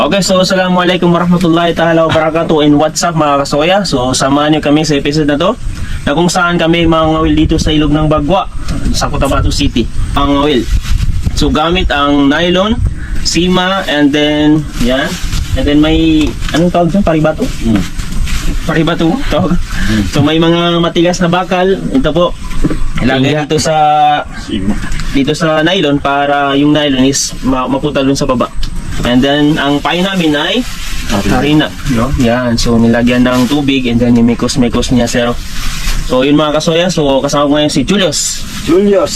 Okay, so Assalamualaikum warahmatullahi ta'ala wabarakatuh and what's up mga kasoya? So samahan niyo kami sa episode na to na kung saan kami mangawil dito sa ilog ng Bagwa sa Cotabato City. Ang ngawil. So gamit ang nylon, sima, and then yan. And then may, anong tawag dyan? Paribato? Paribato tawag. So may mga matigas na bakal. Ito po. Ilagay dito sa dito sa nylon para yung nylon is ma- maputal dun sa baba. And then ang pain namin ay harina, no? Yan. So nilagyan ng tubig and then imikos-mikos niya sir. So yun mga kasoya, so kasama ko ngayon si Julius, Julius.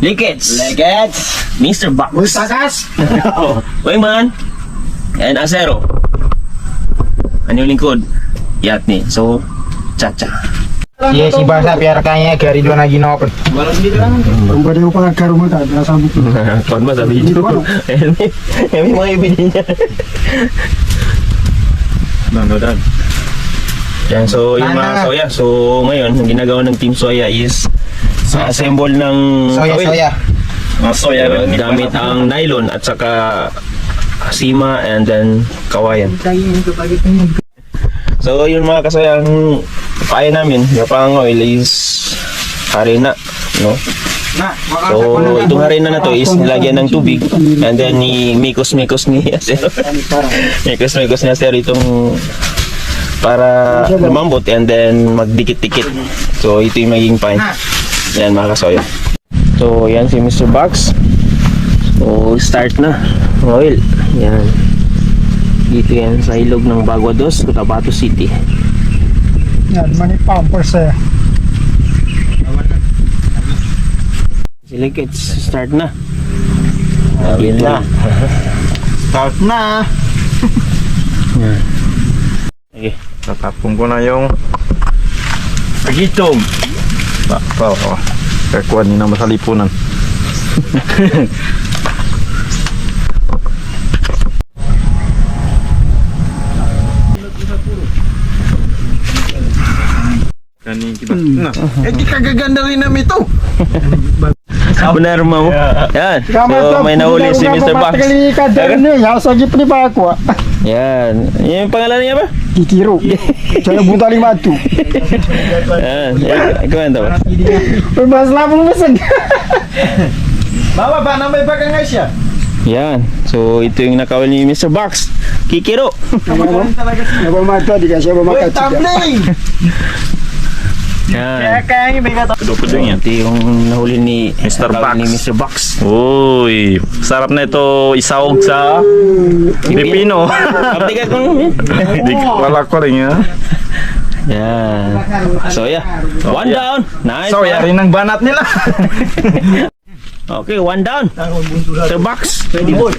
Likets, Legets. Mr. Box, Mustakas. Wayman, and Acero. Ano yung lingkod? Yatni. So, Chacha. Iya si bahasa biar kayaknya gari dua lagi no Kung pwede ko pa nagkaroon mo tayo, nasabi ko. Kuan ba sa video? Yan yung mga ibigay niya. Nanodan. Yan, so yung mga soya. So ngayon, ang ginagawa ng Team Soya is sa assemble ng Soya kawil. soya. Mga soya gamit ang nylon at saka sima and then kawayan. So yun mga kasoya, ang kaya namin, yung pang oil is harina, no? So, itong harina na to is nilagyan ng tubig and then ni mikos-mikos ni Sir. mikos-mikos niya Sir itong para lumambot and then magdikit-dikit. So, ito yung magiging pine. Yan mga kasoyo. So, yan si Mr. Box. So, start na. Oil. Yan. Dito yan sa ilog ng Baguados, Cotabato City. Yan, mani pampers eh. Sila kids, start na. Yan na. Start na. Okay. Tatapon ko na yung agitog. Bakaw ko. Kakuha ni na masalipunan. Kani kita. Na. Eh di kagaganda rin namin ito. Benar mau. Yan. So, may nahuli si Mr. Box. Kali kadar ni, ya sa gip ni pa ako. Yan. Yung pangalan niya ba? Titiro. Saya bunta lima tu. Yan. Eh, Kwento ba? Berbahas lapang meseg. Bawa ba na may bagang siya? Yan. So, ito yung nakawal ni Mr. Box. Kikiro. Napa mata di kasi ba makat. Tumbling. Yan. Kayaknya may kata. Kudo-kudo yan. Ito yung nahuli ni Mr. nakawal Box. ni Mr. Box. Uy, sarap na ito isawag sa Pilipino. Kapti ka kung Di wala ko rin ya. Yan. So, yeah. One down. Nice. So, one. yari ng banat nila. Okay, one down. Mr. Box. Ready boy.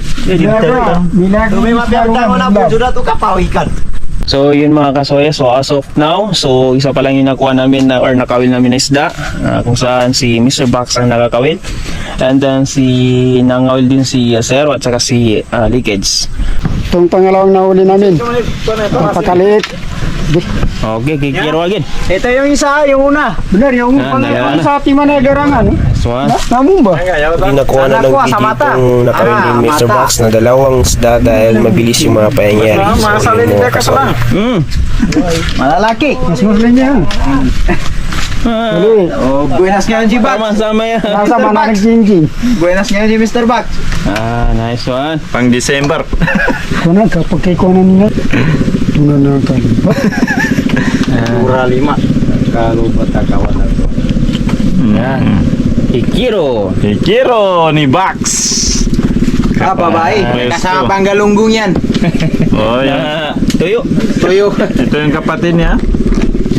Minag. May mapiyagda mo na po sudah tu kapawikan. So yun mga kasoya, so as of now, so isa pa lang yung nakuha namin na, or nakawil namin na isda, ah, kung saan si Mr. Box ang nakakawil. And then si nangawil din si uh, Zero at saka si uh, Leakage. Itong pangalawang nahuli namin. Napakaliit. Okay, kikiro again. Ito yung isa, yung una. Benar yung Ah, pangalawang dalawa na. sa ating mana garangan. So, ah, Namun ba? Hindi nakuha na ng Nakuha sa video mata. kung nakawin Ah, ni Mr. mata. Box na dalawang isda dahil mabilis yung mga pangyayari. Ah, So, masalin yun mga ka kasoy. mm. Malalaki. Mas muslim yan. Ah, Dali. Oh, buenas ngayon si Bak. Sama-sama yan. Nasa mana nagjinjing. Buenas ngayon si Mr. Bak. Ah, nice one. Pang December. Kunan kapag kay kunan nila. Tunan na kan. Murah lima. Kalau patakawan na to. Yan. Kikiro. Ikiro ni Box. Ah, babae. Ayos Kasama panggalunggong yan. Oh, yan. Ah, tuyo. Tuyo. Ito yung kapatid niya.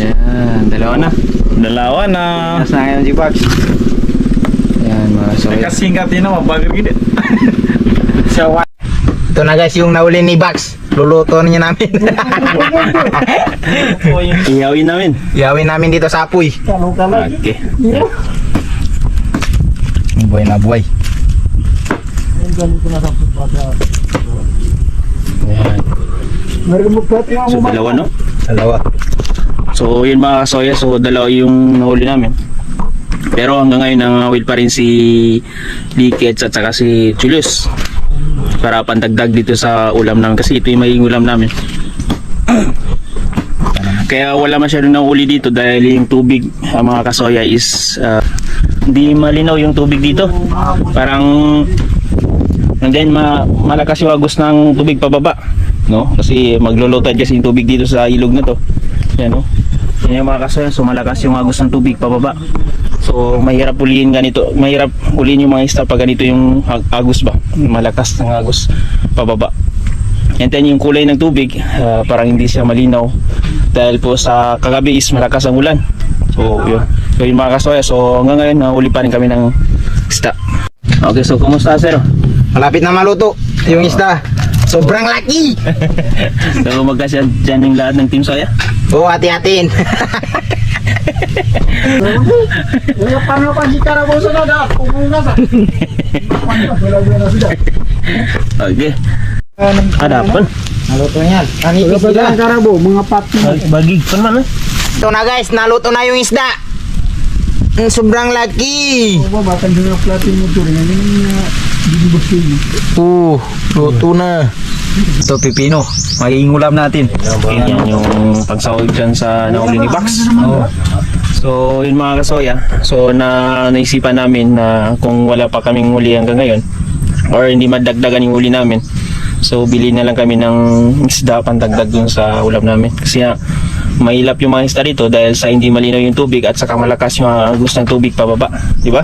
Yan, dalawa na. Dalawa na. Buenas na ngayon si Bak. Yan mga soya. Kasingkat yun naman, bagay gini. So, what? Ito na guys yung nahuli ni Bax. Luluto niya namin. Iyawin namin. Gawin namin dito sa apoy. Okay. Buhay na buhay. Yan. Meremukot yang So, dalawa no? Dalawa. So, yun mga kasoya. So, dalawa yung nahuli namin. Pero hanggang ngayon, nangawil pa rin si Likets at saka si Julius. Para pandagdag dito sa ulam namin kasi ito yung magiging ulam namin. Kaya wala masyadong nahuli dito dahil yung tubig ah, mga kasoya is ah, hindi malinaw yung tubig dito. Parang and then ma malakas yung agos ng tubig pababa, no? Kasi maglulutad kasi yung tubig dito sa ilog na to. Yan, no? Yan yung mga kasoya, so malakas yung agos ng tubig pababa. So mahirap ulihin ganito, mahirap ulihin yung mga isda pag ganito yung ag- agos ba, malakas ng agos pababa. And then yung kulay ng tubig, ah, parang hindi siya malinaw dahil po sa kagabi is malakas ang ulan. So yun. So yung mga kasoya, so hanggang ngayon nahuli pa rin kami ng isda. Okay, so kumusta sir? Malapit na maluto yung isda. Sobrang laki. So magkasya dyan yung lahat ng team soya? Oo, hati-hatiin. Kaya paano pa si Caraboso na da? Kung nasa. Okay. Ada apa? Naluto yan. Nanipis Wala sila. ang Carabo, mga pati. Bagi pa. Ito na guys, naluto na yung isda. Mm, sobrang laki. Ba, bakal ang platin mo to rin. Ano yung? Oo, luto na. Ito, pipino. Magiging ulam natin. Yan yung pagsahog dyan sa nahuli ni Bax. So yun mga kasoya, so na naisipan namin na kung wala pa kaming huli hanggang ngayon or hindi madagdagan yung huli namin, so bili na lang kami ng isda pandagdag dun sa ulam namin. Kasi nga, mahilap yung mga isda dito dahil sa hindi malinaw yung tubig at saka malakas yung agos ng tubig pababa, di ba?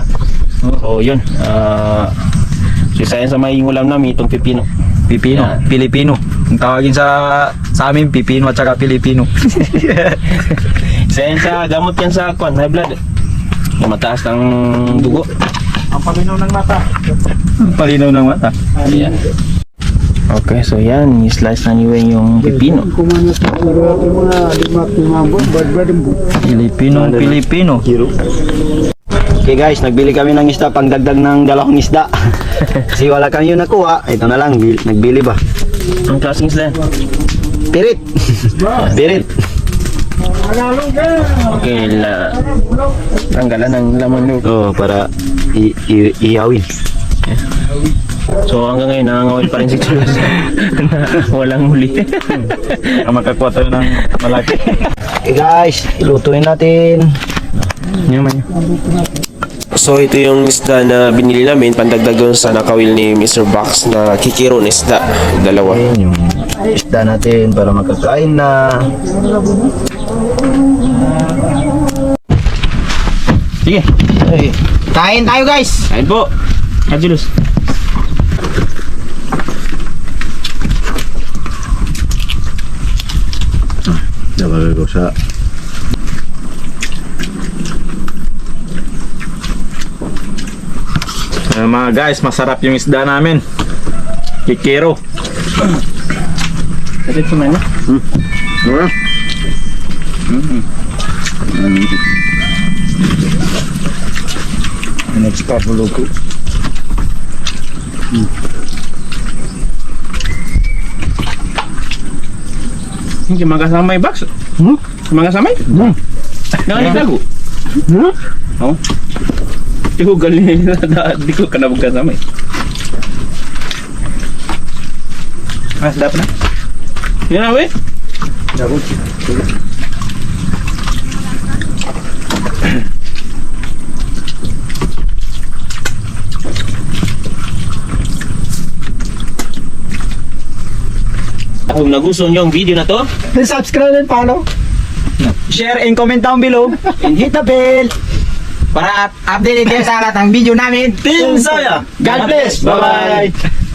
So yun, ah so isa yan sa magiging ulam namin itong pipino. Pipino. Pilipino. Ang tawagin sa sa amin, pipino at saka Pilipino. Isa yan sa gamot yan sa kwan, high blood. Yung mataas ng dugo. Ang palinaw ng mata. Palinaw ng mata. Ayan. Okay, so yan, i-slice na ni Weng yung pipino. Ang. Pilipino, Pilipino. Okay guys, nagbili kami ng isda pang dagdag ng dalawang isda. Kasi wala kami yung nakuha, ito na lang, bil- nagbili ba? Ang klaseng yan? Pirit! Pirit! Okay, la... Tanggalan ng laman loob. Oo, para i- i- ihawin. So hanggang ngayon, nangangawil pa rin si Chulas na walang huli. Ang makakuha tayo ng malaki. Okay guys, ilutuin natin. Yaman yun. So ito yung isda na binili namin pandagdag doon sa nakawil ni Mr. Box na kikiro na isda. Dalawa. Ayan yung isda natin para makakain na. Sige, Kain tayo guys. kain po. Adjulus. Dapat ko sa Uh, mga guys, masarap yung isda namin. Kikiro. Kasi sumay na. Next couple ko. Hindi magasamay box. Hmm? Magasamay? Hmm. Nanganig lagu. Hmm? Oh. Di ko galing na di ko kanabog kasamay. Ah, dapat na. Yan na, we. Kung nagustuhan nyo ang video na to, Subscribe and follow. Share and comment down below. And hit the bell. Para up- updated kayo sa lahat ng video namin. Team Soya! God bless. Bye-bye.